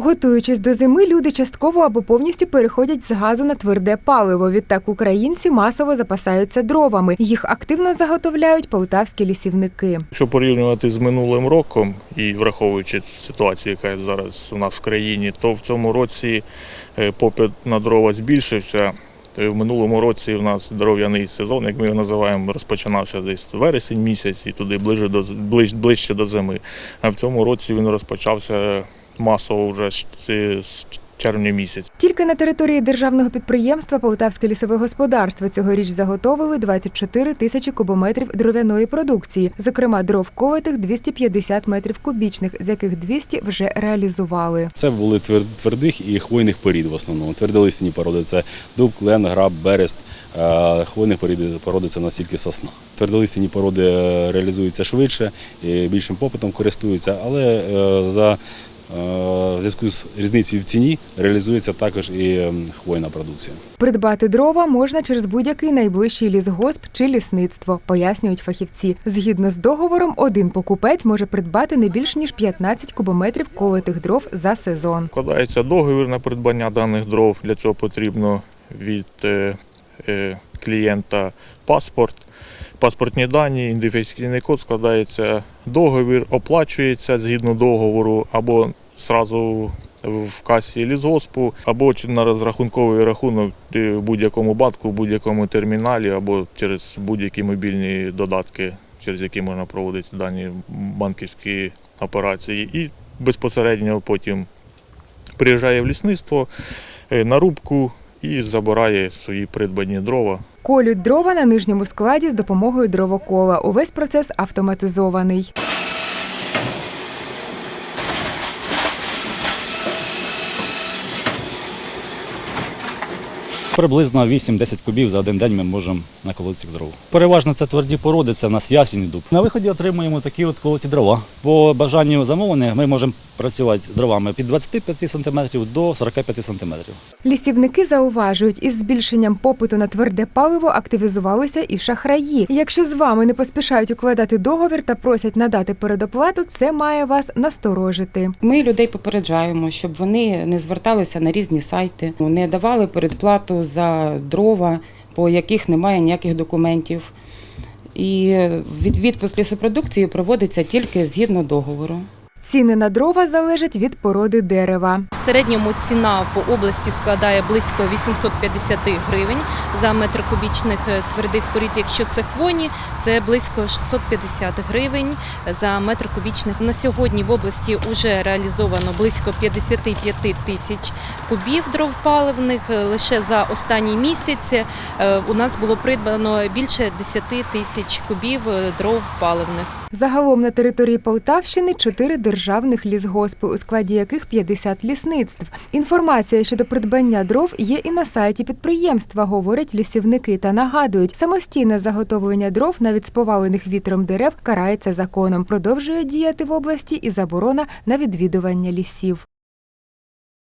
Готуючись до зими, люди частково або повністю переходять з газу на тверде паливо. Відтак українці масово запасаються дровами. Їх активно заготовляють полтавські лісівники. Якщо порівнювати з минулим роком і враховуючи ситуацію, яка зараз у нас в країні, то в цьому році е, попит на дрова збільшився. Е, В минулому році у нас дров'яний сезон, як ми його називаємо, розпочинався десь вересень місяць і туди ближче до ближ- ближче до зими. А в цьому році він розпочався масово вже з з червня місяця. Тільки на території державного підприємства Полтавське лісове господарство цьогоріч заготовили 24 тисячі кубометрів дров'яної продукції, зокрема дров колотих 250 метрів кубічних, з яких 200 вже реалізували. Це були твердих і хвойних порід в основному. Твердолисні породи це дуб, клен, граб, берест. Е, Хвойних порід породи це настільки сосна. Твердолисні породи е, реалізуються швидше, і більшим попитом користуються, але е, за в зв'язку з різницею в ціні реалізується також і ем, хвойна продукція. Придбати дрова можна через будь-який найближчий лісгосп чи лісництво, пояснюють фахівці. Згідно з договором, один покупець може придбати не більш ніж 15 кубометрів колотих дров за сезон. Вкладається договір на придбання даних дров. Для цього потрібно від е, е, клієнта паспорт, паспортні дані, ідентифікаційний код складається договір, оплачується згідно договору або зразу в касі лісгоспу, або на розрахунковий рахунок в будь-якому банку, в будь-якому терміналі, або через будь-які мобільні додатки, через які можна проводити дані банківські операції. І безпосередньо потім приїжджає в лісництво е, на рубку і забирає свої придбані дрова. Колють дрова на нижньому складі з допомогою дровокола. Увесь процес автоматизований. Приблизно 8-10 кубів за один день ми можемо наколоти цих дров. Переважно це тверді породи, це в нас ясінь і дуб. На виході отримуємо такі от колоті дрова. По бажанню замовлення ми можемо працювати з дровами від 25 см до 45 см. Лісівники зауважують, із збільшенням попиту на тверде паливо активізувалися і шахраї. Якщо з вами не поспішають укладати договір та просять надати передоплату, це має вас насторожити. Ми людей попереджаємо, щоб вони не зверталися на різні сайти, не давали передплату за дрова, по яких немає ніяких документів. І від відпуск лісопродукції проводиться тільки згідно договору. Ціни на дрова залежать від породи дерева. В середньому ціна по області складає близько 850 гривень за метр кубічних е, твердих порід. Якщо це хвойні, це близько 650 гривень за метр кубічних. На сьогодні в області вже реалізовано близько 55 тисяч кубів дров паливних. Е, Лише за останній місяць е, у нас було придбано більше 10 тисяч кубів дров паливних. Загалом на території Полтавщини чотири державних лісгоспи, у складі яких 50 лісництв. Інформація щодо придбання дров є і на сайті підприємства, говорять лісівники та нагадують, самостійне заготовлення дров навіть з повалених вітром дерев карається законом. Продовжує діяти в області і заборона на відвідування лісів.